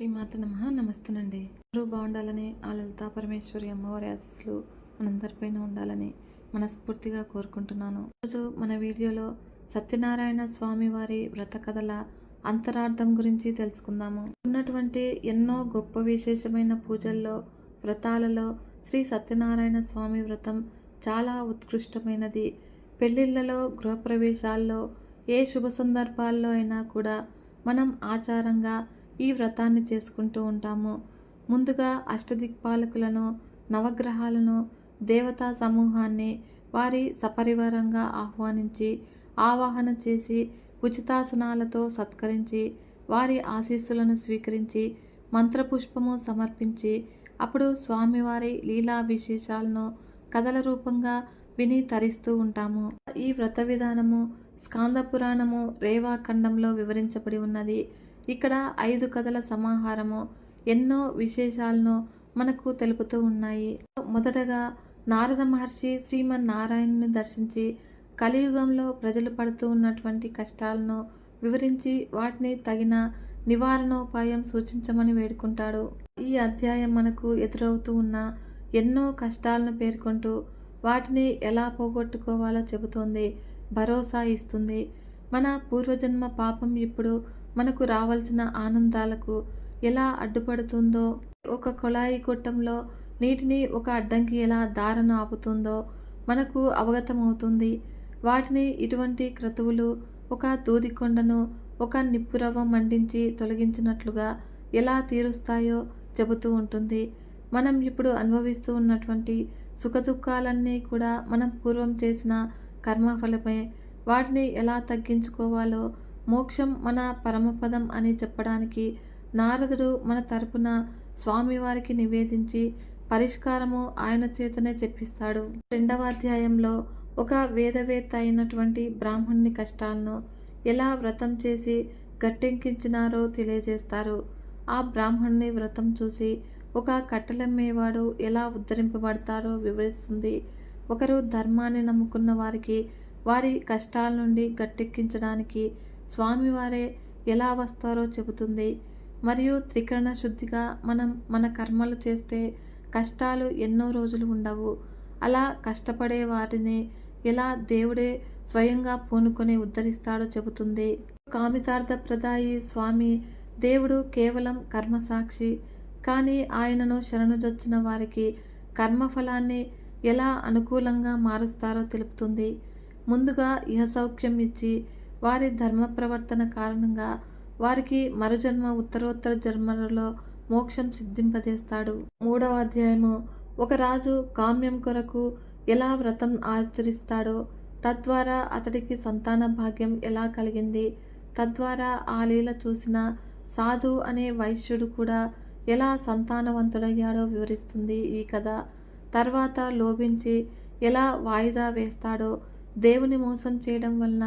శ్రీమాత నమ. నమస్తేనండి. అందరూ బాగుండాలని ఆ లలితా పరమేశ్వరి అమ్మవారి ఆశీస్సులు మనందరిపైన ఉండాలని మనస్ఫూర్తిగా కోరుకుంటున్నాను. ఈరోజు మన వీడియోలో సత్యనారాయణ స్వామి వారి వ్రత కథల అంతరార్థం గురించి తెలుసుకుందాము. ఉన్నటువంటి ఎన్నో గొప్ప విశేషమైన పూజల్లో వ్రతాలలో శ్రీ సత్యనారాయణ స్వామి వ్రతం చాలా ఉత్కృష్టమైనది. పెళ్ళిళ్ళలో గృహప్రవేశాల్లో ఏ శుభ సందర్భాల్లో అయినా కూడా మనం ఆచారంగా ఈ వ్రతాన్ని చేసుకుంటూ ఉంటాము. ముందుగా అష్టదిక్పాలకులను నవగ్రహాలను దేవతా సమూహాన్ని వారి సపరివారంగా ఆహ్వానించి ఆవాహన చేసి ఉచితాసనాలతో సత్కరించి వారి ఆశీస్సులను స్వీకరించి మంత్రపుష్పము సమర్పించి అప్పుడు స్వామివారి లీలా విశేషాలను కథల రూపంగా విని తరిస్తూ ఉంటాము. ఈ వ్రత విధానము స్కాంద పురాణము రేవాఖండంలో వివరించబడి ఉన్నది. ఇక్కడ ఐదు కథల సమాహారము ఎన్నో విశేషాలను మనకు తెలుపుతూ ఉన్నాయి. మొదటగా నారద మహర్షి శ్రీమన్నారాయణుని దర్శించి కలియుగంలో ప్రజలు పడుతూ ఉన్నటువంటి కష్టాలను వివరించి వాటిని తగిన నివారణోపాయం సూచించమని వేడుకుంటాడు. ఈ అధ్యాయం మనకు ఎదురవుతూ ఉన్న ఎన్నో కష్టాలను పేర్కొంటూ వాటిని ఎలా పోగొట్టుకోవాలో చెబుతోంది భరోసా ఇస్తుంది. మన పూర్వజన్మ పాపం ఇప్పుడు మనకు రావాల్సిన ఆనందాలకు ఎలా అడ్డుపడుతుందో ఒక కొళాయి గొట్టంలో నీటిని ఒక అడ్డంకి ఎలా దారను ఆపుతుందో మనకు అవగతమవుతుంది. వాటిని ఇటువంటి క్రతువులు ఒక దూదికొండను ఒక నిప్పురవ్వ మండించి తొలగించినట్లుగా ఎలా తీరుస్తాయో చెబుతూ ఉంటుంది. మనం ఇప్పుడు అనుభవిస్తూ ఉన్నటువంటి సుఖదుఖాలన్నీ కూడా మనం పూర్వం చేసిన కర్మఫలమే వాటిని ఎలా తగ్గించుకోవాలో మోక్షం మన పరమపదం అని చెప్పడానికి నారదుడు మన తరపున స్వామివారికి నివేదించి పరిష్కారము ఆయన చేతనే చెప్పిస్తాడు. రెండవ అధ్యాయంలో ఒక వేదవేత్త అయినటువంటి బ్రాహ్మణుని కష్టాలను ఎలా వ్రతం చేసి గట్టెంకించినారో తెలియజేస్తారు. ఆ బ్రాహ్మణుని వ్రతం చూసి ఒక కట్టెలమ్మేవాడు ఎలా ఉద్ధరింపబడతారో వివరిస్తుంది. ఒకరు ధర్మాన్ని నమ్ముకున్న వారికి వారి కష్టాల నుండి గట్టెక్కించడానికి స్వామివారే ఎలా వస్తారో చెబుతుంది. మరియు త్రికరణ శుద్ధిగా మనం మన కర్మలు చేస్తే కష్టాలు ఎన్నో రోజులు ఉండవు. అలా కష్టపడే వారిని ఎలా దేవుడే స్వయంగా పూనుకొని ఉద్ధరిస్తాడో చెబుతుంది. కామితార్థ ప్రదాయి స్వామి దేవుడు కేవలం కర్మసాక్షి. కానీ ఆయనను శరణుజొచ్చిన వారికి కర్మఫలాన్ని ఎలా అనుకూలంగా మారుస్తారో తెలుపుతుంది. ముందుగా ఇహ సౌఖ్యం ఇచ్చి వారి ధర్మ ప్రవర్తన కారణంగా వారికి మరుజన్మ ఉత్తరోత్తర జన్మలలో మోక్షం సిద్ధింపజేస్తాడు. మూడవ అధ్యాయము ఒక రాజు కామ్యం కొరకు ఎలా వ్రతం ఆచరిస్తాడో తద్వారా అతడికి సంతాన భాగ్యం ఎలా కలిగింది తద్వారా ఆ లీల చూసిన సాధు అనే వైశ్యుడు కూడా ఎలా సంతానవంతుడయ్యాడో వివరిస్తుంది ఈ కథ. తర్వాత లోభించి ఎలా వాయిదా వేస్తాడో దేవుని మోసం చేయడం వలన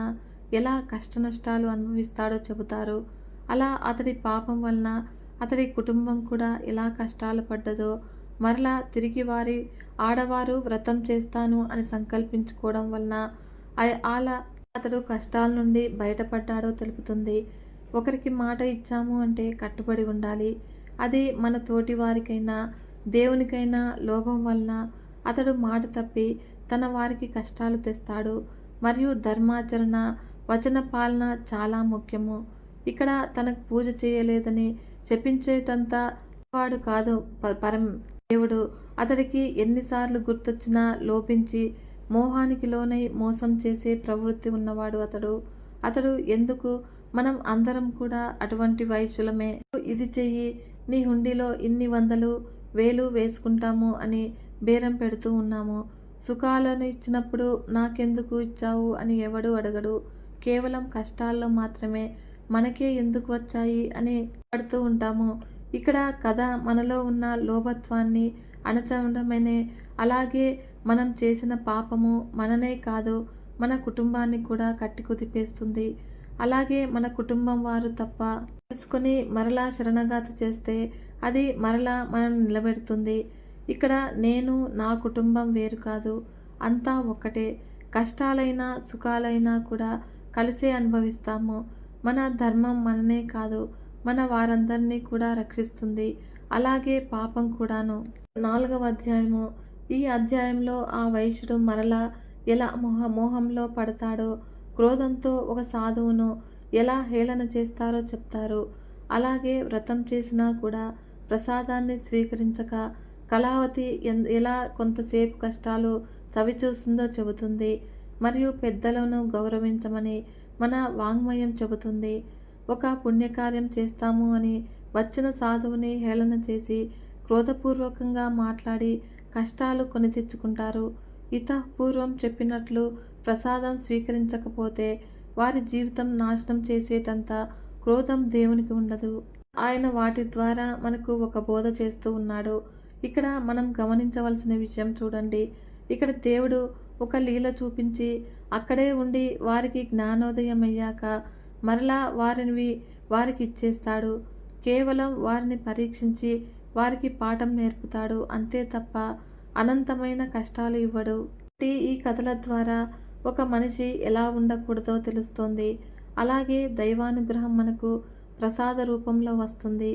ఎలా కష్టనష్టాలు అనుభవిస్తాడో చెబుతారు. అలా అతడి పాపం వలన అతడి కుటుంబం కూడా ఎలా కష్టాలు పడ్డదో మరలా తిరిగి వారి ఆడవారు వ్రతం చేస్తాను అని సంకల్పించుకోవడం వలన అలా అతడు కష్టాల నుండి బయటపడ్డాడో తెలుపుతుంది. ఒకరికి మాట ఇచ్చాము అంటే కట్టుబడి ఉండాలి. అది మన తోటి వారికైనా దేవునికైనా లోభం వలన అతడు మాట తప్పి తన వారికి కష్టాలు తెస్తాడు. మరియు ధర్మాచరణ వచన పాలన చాలా ముఖ్యము. ఇక్కడ తనకు పూజ చేయలేదని చెప్పించేటంత వాడు కాదు పరం దేవుడు. అతడికి ఎన్నిసార్లు గుర్తొచ్చినా లోపించి మోహానికి లోనై మోసం చేసే ప్రవృత్తి ఉన్నవాడు అతడు. అతడు ఎందుకు? మనం అందరం కూడా అటువంటి వైశ్యులమే ఇది చెయ్యి నీ హుండీలో ఇన్ని వందలు వేలు వేసుకుంటాము అని బేరం పెడుతూ ఉన్నాము. సుఖాలను ఇచ్చినప్పుడు నాకెందుకు ఇచ్చావు అని ఎవడు అడగడు. కేవలం కష్టాల్లో మాత్రమే మనకే ఎందుకు వచ్చాయి అని పడుతూ ఉంటాము. ఇక్కడ కథ మనలో ఉన్న లోభత్వాన్ని అణచడమనే. అలాగే మనం చేసిన పాపము మననే కాదు మన కుటుంబాన్ని కూడా కట్టి కుదిపేస్తుంది అలాగే మన కుటుంబం వారు తప్ప తెలుసుకొని మరలా శరణగాతి చేస్తే అది మరలా మనం నిలబెడుతుంది. ఇక్కడ నేను నా కుటుంబం వేరు కాదు అంతా ఒక్కటే. కష్టాలైనా సుఖాలైనా కూడా కలిసే అనుభవిస్తాము. మన ధర్మం మననే కాదు మన వారందరినీ కూడా రక్షిస్తుంది. అలాగే పాపం కూడాను. నాలుగవ అధ్యాయము. ఈ అధ్యాయంలో ఆ వైశ్యుడు మరలా ఎలా మోహ మోహంలో పడతాడో క్రోధంతో ఒక సాధువును ఎలా హేళన చేస్తారో చెప్తారు. అలాగే వ్రతం చేసినా కూడా ప్రసాదాన్ని స్వీకరించక కళావతి ఎన్- ఎలా కొంతసేపు కష్టాలు చవిచూస్తుందో చెబుతుంది. మరియు పెద్దలను గౌరవించమని మన వాంగ్మయం చెబుతుంది. ఒక పుణ్యకార్యం చేస్తాము అని వచ్చిన సాధువుని హేళన చేసి క్రోధపూర్వకంగా మాట్లాడి కష్టాలు కొని తెచ్చుకుంటారు. ఇత పూర్వం చెప్పినట్లు ప్రసాదం స్వీకరించకపోతే వారి జీవితం నాశనం చేసేటంత క్రోధం దేవునికి ఉండదు. ఆయన వాటి ద్వారా మనకు ఒక బోధ చేస్తూ ఉన్నాడు. ఇక్కడ మనం గమనించవలసిన విషయం చూడండి. ఇక్కడ దేవుడు ఒక లీల చూపించి అక్కడే ఉండి వారికి జ్ఞానోదయం అయ్యాక మరలా వారిని వారికి ఇచ్చేస్తాడు కేవలం వారిని పరీక్షించి వారికి పాఠం నేర్పుతాడు. అంతే తప్ప అనంతమైన కష్టాలు ఇవ్వడు. ఈ ఈ కథల ద్వారా ఒక మనిషి ఎలా ఉండకూడదో తెలుస్తోంది. అలాగే దైవానుగ్రహం మనకు ప్రసాద రూపంలో వస్తుంది.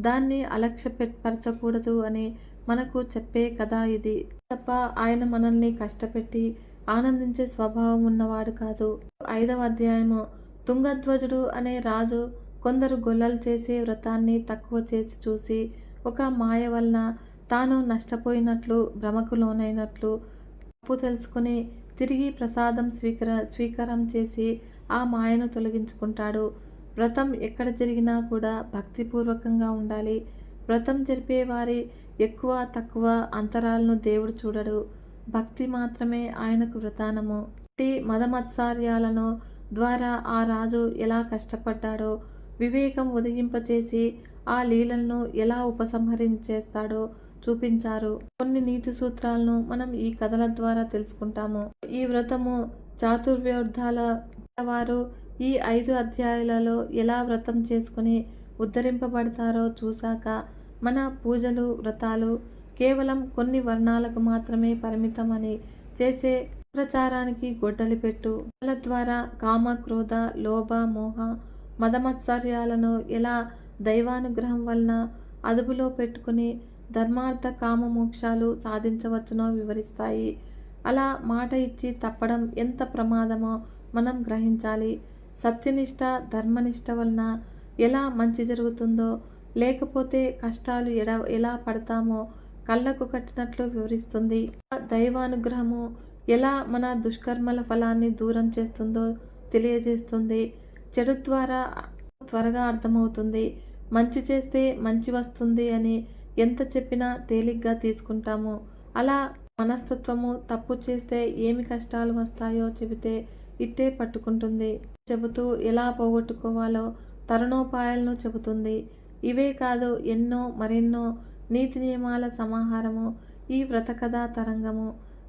దాన్ని అలక్ష్య పరచకూడదు అని మనకు చెప్పే కథ ఇది. తప్ప ఆయన మనల్ని కష్టపెట్టి ఆనందించే స్వభావం ఉన్నవాడు కాదు. ఐదవ అధ్యాయము. తుంగధ్వజుడు అనే రాజు కొందరు గొల్లలు చేసే వ్రతాన్ని తక్కువ చేసి చూసి ఒక మాయ వలన తాను నష్టపోయినట్లు భ్రమకు లోనైనట్లు తప్పు తెలుసుకుని తిరిగి ప్రసాదం స్వీకర స్వీకారం చేసి ఆ మాయను తొలగించుకుంటాడు. వ్రతం ఎక్కడ జరిగినా కూడా భక్తిపూర్వకంగా ఉండాలి. వ్రతం జరిపే వారి ఎక్కువ తక్కువ అంతరాలను దేవుడు చూడడు. భక్తి మాత్రమే ఆయనకు వ్రతానము ఈ మదమత్సార్యాలను ద్వారా ఆ రాజు ఎలా కష్టపడ్డాడో వివేకం ఉదయింపచేసి ఆ లీలలను ఎలా ఉపసంహరించేస్తాడో చూపించారు. కొన్ని నీతి సూత్రాలను మనం ఈ కథల ద్వారా తెలుసుకుంటాము. ఈ వ్రతము చాతుర్వ్యోర్థాల వారు ఈ ఐదు అధ్యాయాలలో ఎలా వ్రతం చేసుకుని ఉద్ధరింపబడతారో చూశాక మన పూజలు వ్రతాలు కేవలం కొన్ని వర్ణాలకు మాత్రమే పరిమితమని చేసే ప్రచారానికి గొడ్డలి పెట్టు. వాళ్ళ ద్వారా కామ క్రోధ లోభ మోహ మదమత్సర్యాలను ఎలా దైవానుగ్రహం వలన అదుపులో పెట్టుకుని ధర్మార్థ కామ మోక్షాలు సాధించవచ్చునో వివరిస్తాయి. అలా మాట ఇచ్చి తప్పడం ఎంత ప్రమాదమో మనం గ్రహించాలి. సత్యనిష్ట ధర్మనిష్ట వలన ఎలా మంచి జరుగుతుందో లేకపోతే కష్టాలు ఎడ ఎలా పడతామో కళ్ళకు కట్టినట్లు వివరిస్తుంది. దైవానుగ్రహము ఎలా మన దుష్కర్మల ఫలాన్ని దూరం చేస్తుందో తెలియజేస్తుంది. చెడు ద్వారా త్వరగా అర్థమవుతుంది. మంచి చేస్తే మంచి వస్తుంది అని ఎంత చెప్పినా తేలిగ్గా తీసుకుంటాము. అలా మనస్తత్వము తప్పు చేస్తే ఏమి కష్టాలు వస్తాయో చెబితే ఇట్టే పట్టుకుంటుంది. చెబుతూ ఎలా పోగొట్టుకోవాలో తరుణోపాయాలను చెబుతుంది. ఇవే కాదు ఎన్నో మరెన్నో నీతి నియమాల సమాహారము ఈ వ్రతకథా తరంగము.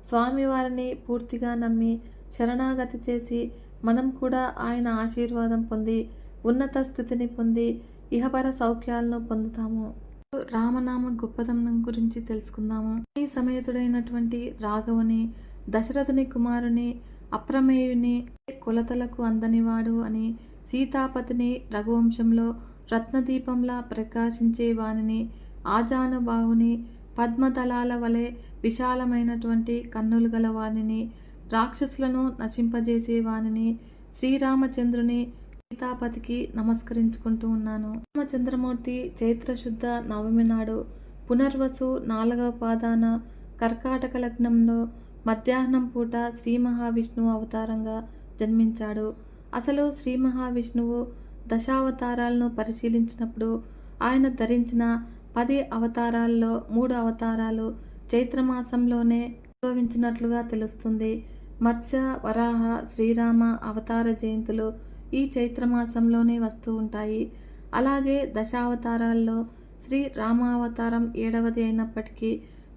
స్వామివారిని పూర్తిగా నమ్మి శరణాగతి చేసి మనం కూడా ఆయన ఆశీర్వాదం పొంది ఉన్నత స్థితిని పొంది ఇహపర సౌఖ్యాలను పొందుతాము. రామనామ గొప్పదనం గురించి తెలుసుకుందాము. ఈ సమేతుడైనటువంటి రాఘవుని దశరథుని కుమారుని అప్రమేయుని కులతలకు అందనివాడు అని సీతాపతిని రఘువంశంలో రత్నదీపంలా ప్రకాశించే వానిని ఆజానుబాహుని పద్మతలాల వలె విశాలమైనటువంటి కన్నులు గల వానిని రాక్షసులను నశింపజేసే వానిని శ్రీరామచంద్రుని సీతాపతికి నమస్కరించుకుంటూ ఉన్నాను. రామచంద్రమూర్తి చైత్రశుద్ధ నవమి నాడు పునర్వసు నాలుగవ పాదాన కర్కాటక లగ్నంలో మధ్యాహ్నం పూట శ్రీ మహావిష్ణువు అవతారంగా జన్మించాడు. అసలు శ్రీ మహావిష్ణువు దశావతారాలను పరిశీలించినప్పుడు ఆయన ధరించిన పది అవతారాల్లో మూడు అవతారాలు చైత్రమాసంలోనే ఉద్భవించినట్లుగా తెలుస్తుంది. మత్స్య వరాహ శ్రీరామ అవతార జయంతులు ఈ చైత్రమాసంలోనే వస్తూ ఉంటాయి. అలాగే దశావతారాల్లో శ్రీ రామావతారం ఏడవది అయినప్పటికీ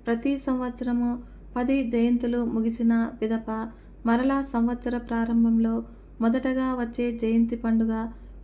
ప్రతి సంవత్సరము పది జయంతులు ముగిసిన పిదప మరలా సంవత్సర ప్రారంభంలో మొదటగా వచ్చే జయంతి పండుగ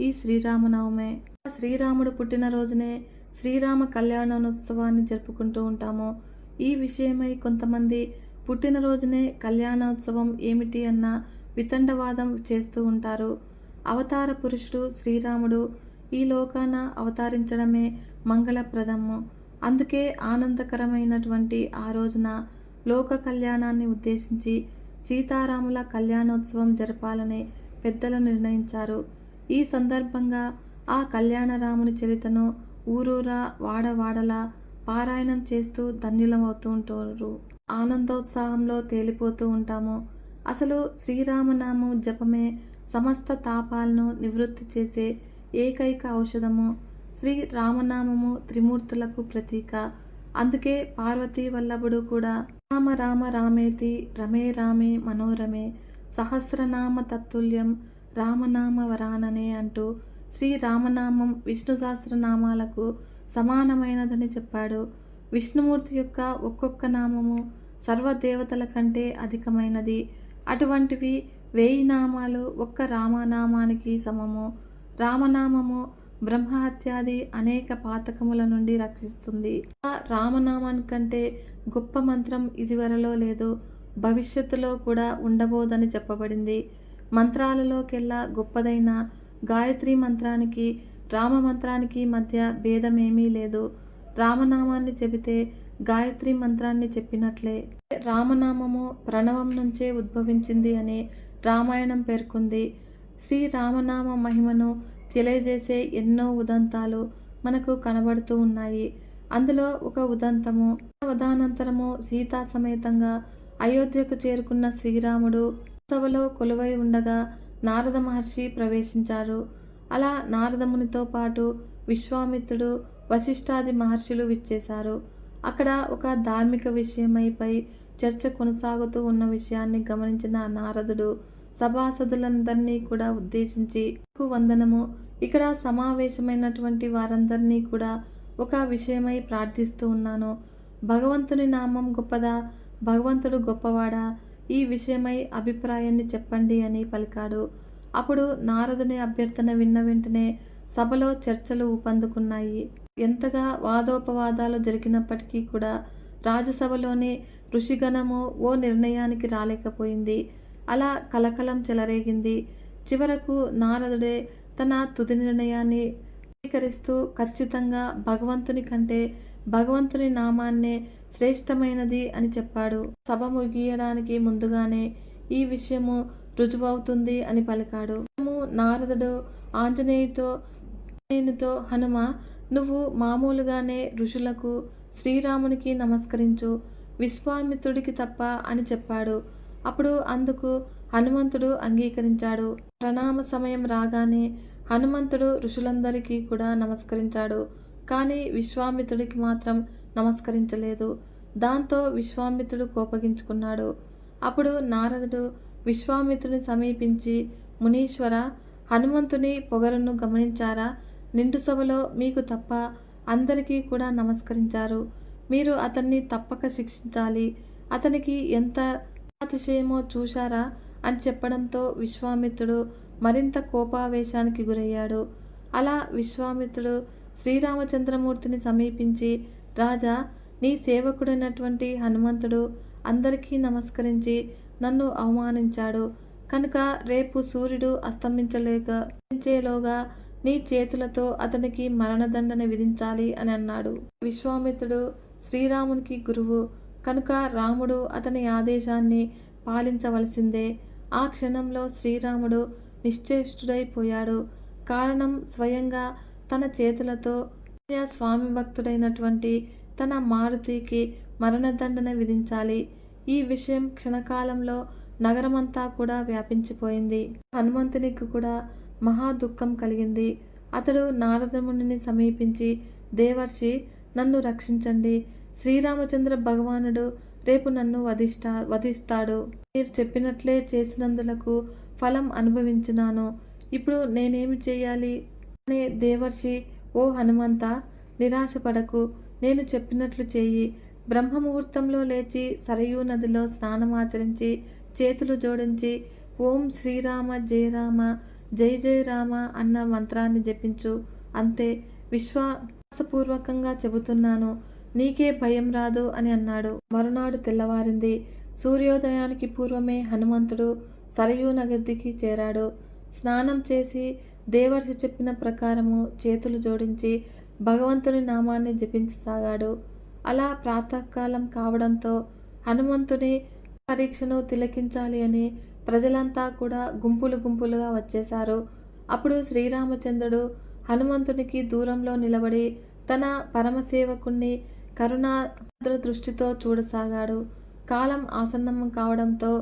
ఈ శ్రీరామనవమే. శ్రీరాముడు పుట్టినరోజునే శ్రీరామ కళ్యాణోత్సవాన్ని జరుపుకుంటూ ఉంటాము. ఈ విషయమై కొంతమంది పుట్టినరోజునే కళ్యాణోత్సవం ఏమిటి అన్న వితండవాదం చేస్తూ ఉంటారు. అవతార పురుషుడు శ్రీరాముడు ఈ లోకాన అవతరించడమే మంగళప్రదము. అందుకే ఆనందకరమైనటువంటి ఆ రోజున లోక కళ్యాణాన్ని ఉద్దేశించి సీతారాముల కళ్యాణోత్సవం జరపాలని పెద్దలు నిర్ణయించారు. ఈ సందర్భంగా ఆ కళ్యాణరాముని చరితను ఊరూరా వాడవాడలా పారాయణం చేస్తూ ధన్యులమవుతూ ఉంటారు. ఆనందోత్సాహంలో తేలిపోతూ ఉంటాము. అసలు శ్రీరామనామం జపమే సమస్త తాపాలను నివృత్తి చేసే ఏకైక ఔషధము. శ్రీ రామనామము త్రిమూర్తులకు ప్రతీక. అందుకే పార్వతీ వల్లభుడు కూడా రామ రామ రామేతి రమే రామే మనోరమే సహస్రనామ తత్తుల్యం రామనామ వరాననే అంటూ శ్రీ రామనామం విష్ణు సహస్రనామాలకు సమానమైనదని చెప్పాడు. విష్ణుమూర్తి యొక్క ఒక్కొక్క నామము సర్వదేవతల కంటే అధికమైనది. అటువంటివి వేయి నామాలు ఒక్క రామనామానికి సమము. రామనామము బ్రహ్మహత్యాది అనేక పాతకముల నుండి రక్షిస్తుంది. ఆ రామనామానికంటే గొప్ప మంత్రం ఇదివరలో లేదు. భవిష్యత్తులో కూడా ఉండబోదని చెప్పబడింది. మంత్రాలలోకెల్లా గొప్పదైన గాయత్రి మంత్రానికి రామ మంత్రానికి మధ్య భేదమేమీ లేదు. రామనామాన్ని చెబితే గాయత్రి మంత్రాన్ని చెప్పినట్లే. రామనామము ప్రణవం నుంచే ఉద్భవించింది అని రామాయణం పేర్కొంది. శ్రీ రామనామ మహిమను తెలియజేసే ఎన్నో ఉదంతాలు మనకు కనబడుతూ ఉన్నాయి. అందులో ఒక ఉదంతము ఉదానంతరము సీతా సమేతంగా అయోధ్యకు చేరుకున్న శ్రీరాముడు సభలో కొలువై ఉండగా నారద మహర్షి ప్రవేశించారు. అలా నారదమునితో పాటు విశ్వామిత్రుడు వశిష్ఠాది మహర్షులు విచ్చేశారు. అక్కడ ఒక ధార్మిక విషయమైపై చర్చ కొనసాగుతూ ఉన్న విషయాన్ని గమనించిన నారదుడు సభాసదులందరినీ కూడా ఉద్దేశించి వందనము. ఇక్కడ సమావేశమైనటువంటి వారందరినీ కూడా ఒక విషయమై ప్రార్థిస్తూ ఉన్నాను. భగవంతుని నామం గొప్పదా? భగవంతుడు గొప్పవాడా? ఈ విషయమై అభిప్రాయాన్ని చెప్పండి అని పలికాడు. అప్పుడు నారదుని అభ్యర్థన విన్న వెంటనే సభలో చర్చలు ఊపందుకున్నాయి. ఎంతగా వాదోపవాదాలు జరిగినప్పటికీ కూడా రాజసభలోని ఋషిగణము ఓ నిర్ణయానికి రాలేకపోయింది. అలా కలకలం చెలరేగింది. చివరకు నారదుడే తన తుది నిర్ణయాన్ని స్వీకరిస్తూ ఖచ్చితంగా భగవంతుని కంటే భగవంతుని నామాన్నే శ్రేష్టమైనది అని చెప్పాడు. సభ ముగియడానికి ముందుగానే ఈ విషయము రుజువవుతుంది అని పలికాడు. నారదుడు ఆంజనేయుతో నేనుతో హనుమ నువ్వు మామూలుగానే ఋషులకు శ్రీరామునికి నమస్కరించు విశ్వామిత్రుడికి తప్ప అని చెప్పాడు. అప్పుడు అందుకు హనుమంతుడు అంగీకరించాడు. ప్రణామ సమయం రాగానే హనుమంతుడు ఋషులందరికీ కూడా నమస్కరించాడు. కానీ విశ్వామిత్రుడికి మాత్రం నమస్కరించలేదు. దాంతో విశ్వామిత్రుడు కోపగించుకున్నాడు. అప్పుడు నారదుడు విశ్వామిత్రుని సమీపించి మునీశ్వర హనుమంతుని పొగరును గమనించారా? నిండు సభలో మీకు తప్ప అందరికీ కూడా నమస్కరించారు. మీరు అతన్ని తప్పక శిక్షించాలి. అతనికి ఎంత అతిశయమో చూశారా? అని చెప్పడంతో విశ్వామిత్రుడు మరింత కోపావేశానికి గురయ్యాడు. అలా విశ్వామిత్రుడు శ్రీరామచంద్రమూర్తిని సమీపించి రాజా నీ సేవకుడైనటువంటి హనుమంతుడు అందరికీ నమస్కరించి నన్ను అవమానించాడు. కనుక రేపు సూర్యుడు అస్తమించలేక నీ చేతులతో అతనికి మరణదండన విధించాలి అని అన్నాడు. విశ్వామిత్రుడు శ్రీరామునికి గురువు. కనుక రాముడు అతని ఆదేశాన్ని పాలించవలసిందే. ఆ క్షణంలో శ్రీరాముడు నిశ్చేష్టుడైపోయాడు. కారణం స్వయంగా తన చేతులతో స్వామి భక్తుడైనటువంటి తన మారుతికి మరణదండన విధించాలి. ఈ విషయం క్షణకాలంలో నగరమంతా కూడా వ్యాపించిపోయింది. హనుమంతునికి కూడా మహా దుఃఖం కలిగింది. అతడు నారదమునిని సమీపించి దేవర్షి నన్ను రక్షించండి. శ్రీరామచంద్ర భగవానుడు రేపు నన్ను వధిష్ట వధిస్తాడు. మీరు చెప్పినట్లే చేసినందులకు ఫలం అనుభవించినాను. ఇప్పుడు నేనేమి చేయాలి? అనే దేవర్షి ఓ హనుమంత నిరాశపడకు. నేను చెప్పినట్లు చేయి. బ్రహ్మముహూర్తంలో లేచి సరయూ నదిలో స్నానమాచరించి చేతులు జోడించి ఓం శ్రీరామ జయ రామ జై జయ రామ అన్న మంత్రాన్ని జపించు. అంతే. విశ్వాసపూర్వకంగా చెబుతున్నాను. నీకే భయం రాదు అని అన్నాడు. మరునాడు తెల్లవారింది. సూర్యోదయానికి పూర్వమే హనుమంతుడు సరయూ నగదికి చేరాడు. స్నానం చేసి దేవర్షి చెప్పిన ప్రకారము చేతులు జోడించి భగవంతుని నామాన్ని జపించసాగాడు. అలా ప్రాతకాలం కావడంతో హనుమంతుని పరీక్షను తిలకించాలి అని ప్రజలంతా కూడా గుంపులు గుంపులుగా వచ్చేశారు. అప్పుడు శ్రీరామచంద్రుడు హనుమంతునికి దూరంలో నిలబడి తన పరమసేవకుణ్ణి కరుణాద్ర దృష్టితో చూడసాగాడు. కాలం ఆసన్నం కావడంతో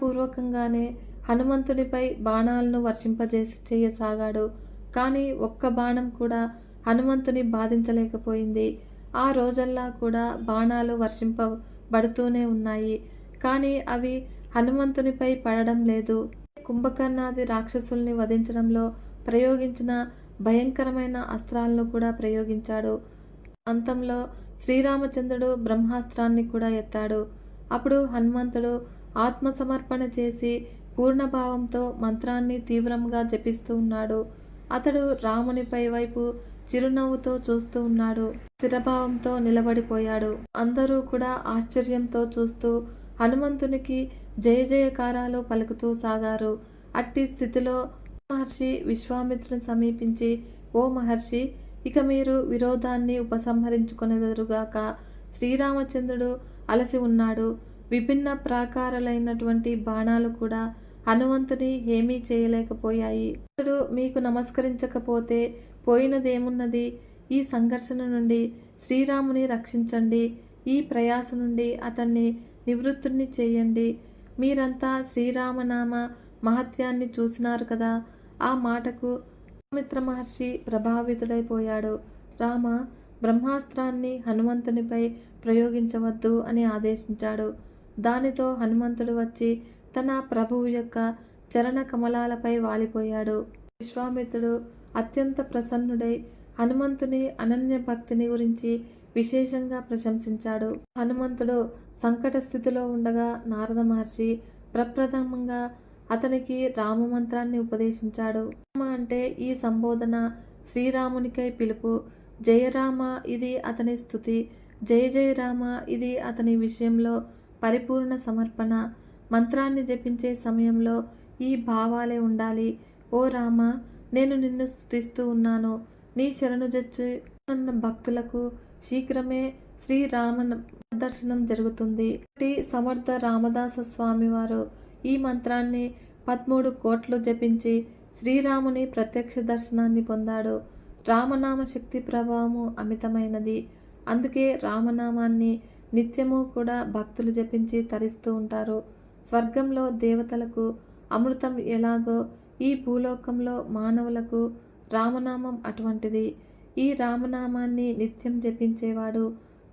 పూర్వకంగానే హనుమంతునిపై బాణాలను వర్షింపజేసి చేయసాగాడు. కానీ ఒక్క బాణం కూడా హనుమంతుని బాధించలేకపోయింది. ఆ రోజల్లా కూడా బాణాలు వర్షింపబడుతూనే ఉన్నాయి. కానీ అవి హనుమంతునిపై పడడం లేదు. కుంభకర్ణాది రాక్షసుల్ని వధించడంలో ప్రయోగించిన భయంకరమైన అస్త్రాలను కూడా ప్రయోగించాడు. అంతంలో శ్రీరామచంద్రుడు బ్రహ్మాస్త్రాన్ని కూడా ఎత్తాడు. అప్పుడు హనుమంతుడు ఆత్మసమర్పణ చేసి పూర్ణభావంతో మంత్రాన్ని తీవ్రంగా జపిస్తూ ఉన్నాడు. అతడు రామునిపై వైపు చిరునవ్వుతో చూస్తూ ఉన్నాడు. స్థిరభావంతో నిలబడిపోయాడు. అందరూ కూడా ఆశ్చర్యంతో చూస్తూ హనుమంతునికి జయ జయకారాలు పలుకుతూ సాగారు. అట్టి స్థితిలో మహర్షి విశ్వామిత్రుని సమీపించి ఓ మహర్షి ఇక మీరు విరోధాన్ని ఉపసంహరించుకునేదరుగాక శ్రీరామచంద్రుడు అలసి ఉన్నాడు. విభిన్న ప్రాకారాలైనటువంటి బాణాలు కూడా హనుమంతుని ఏమీ చేయలేకపోయాయి. అతడు మీకు నమస్కరించకపోతే పోయినదేమున్నది? ఈ సంఘర్షణ నుండి శ్రీరాముని రక్షించండి. ఈ ప్రయాస నుండి అతన్ని నివృత్తుని చేయండి. మీరంతా శ్రీరామనామ మహత్యాన్ని చూసినారు కదా? ఆ మాటకు మిత్ర మహర్షి ప్రభావితుడైపోయాడు. రామ బ్రహ్మాస్త్రాన్ని హనుమంతునిపై ప్రయోగించవద్దు అని ఆదేశించాడు. దానితో హనుమంతుడు వచ్చి తన ప్రభువు యొక్క చరణ కమలాలపై వాలిపోయాడు. విశ్వామిత్రుడు అత్యంత ప్రసన్నుడై హనుమంతుని అనన్య భక్తిని గురించి విశేషంగా ప్రశంసించాడు. హనుమంతుడు సంకట స్థితిలో ఉండగా నారద మహర్షి ప్రప్రథమంగా అతనికి రామమంత్రాన్ని ఉపదేశించాడు. రామ అంటే ఈ సంబోధన శ్రీరామునికై పిలుపు. జయరామ ఇది అతని స్థుతి. జయ జయ రామ ఇది అతని విషయంలో పరిపూర్ణ సమర్పణ. మంత్రాన్ని జపించే సమయంలో ఈ భావాలే ఉండాలి. ఓ రామ నేను నిన్ను స్థుతిస్తూ ఉన్నాను. నీ శరణు జచ్చి అన్న భక్తులకు శీఘ్రమే శ్రీరామ దర్శనం జరుగుతుంది. శ్రీ సమర్థ రామదాస స్వామి వారు ఈ మంత్రాన్ని పదమూడు కోట్లు జపించి శ్రీరాముని ప్రత్యక్ష దర్శనాన్ని పొందాడు. రామనామ శక్తి ప్రభావము అమితమైనది. అందుకే రామనామాన్ని నిత్యము కూడా భక్తులు జపించి తరిస్తూ ఉంటారు. స్వర్గంలో దేవతలకు అమృతం ఎలాగో ఈ భూలోకంలో మానవులకు రామనామం అటువంటిది. ఈ రామనామాన్ని నిత్యం జపించేవాడు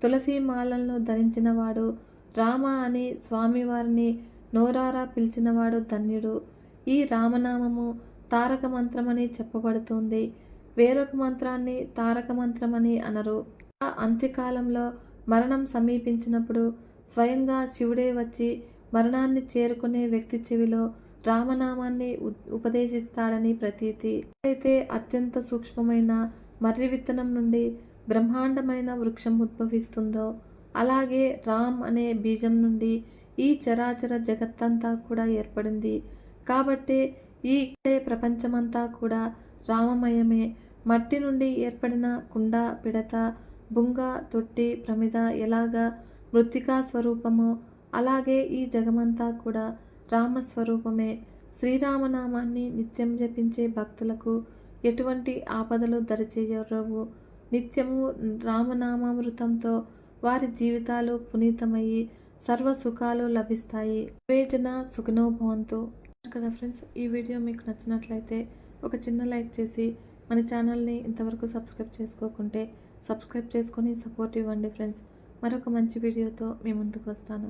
తులసి మాలలను ధరించినవాడు రామ అని స్వామివారిని నోరారా పిలిచినవాడు ధన్యుడు. ఈ రామనామము తారక మంత్రమని చెప్పబడుతుంది. వేరొక మంత్రాన్ని తారక మంత్రమని అనరు. ఆ అంత్యకాలంలో మరణం సమీపించినప్పుడు స్వయంగా శివుడే వచ్చి మరణాన్ని చేరుకునే వ్యక్తి చెవిలో రామనామాన్ని ఉపదేశిస్తాడని ప్రతీతి. అయితే అత్యంత సూక్ష్మమైన మర్రి విత్తనం నుండి బ్రహ్మాండమైన వృక్షం ఉద్భవిస్తుందో అలాగే రామ్ అనే బీజం నుండి ఈ చరాచర జగత్తంతా కూడా ఏర్పడింది. కాబట్టి ఈ ప్రపంచమంతా కూడా రామమయమే. మట్టి నుండి ఏర్పడిన కుండ పిడత బుంగ తొట్టి ప్రమిద ఎలాగా మృతికా స్వరూపమో అలాగే ఈ జగమంతా కూడా రామస్వరూపమే. శ్రీరామనామాన్ని నిత్యం జపించే భక్తులకు ఎటువంటి ఆపదలు దరిచేయరవు. నిత్యము రామనామామృతంతో వారి జీవితాలు పునీతమయ్యి సర్వ సుఖాలు లభిస్తాయి. వివేచన సుఖనోభవంతు. కదా ఫ్రెండ్స్ ఈ వీడియో మీకు నచ్చినట్లయితే ఒక చిన్న లైక్ చేసి మన ఛానల్ని ఇంతవరకు సబ్స్క్రైబ్ చేసుకోకుంటే సబ్స్క్రైబ్ చేసుకొని సపోర్ట్ ఇవ్వండి ఫ్రెండ్స్. మరొక మంచి వీడియోతో మీ ముందుకు వస్తాను.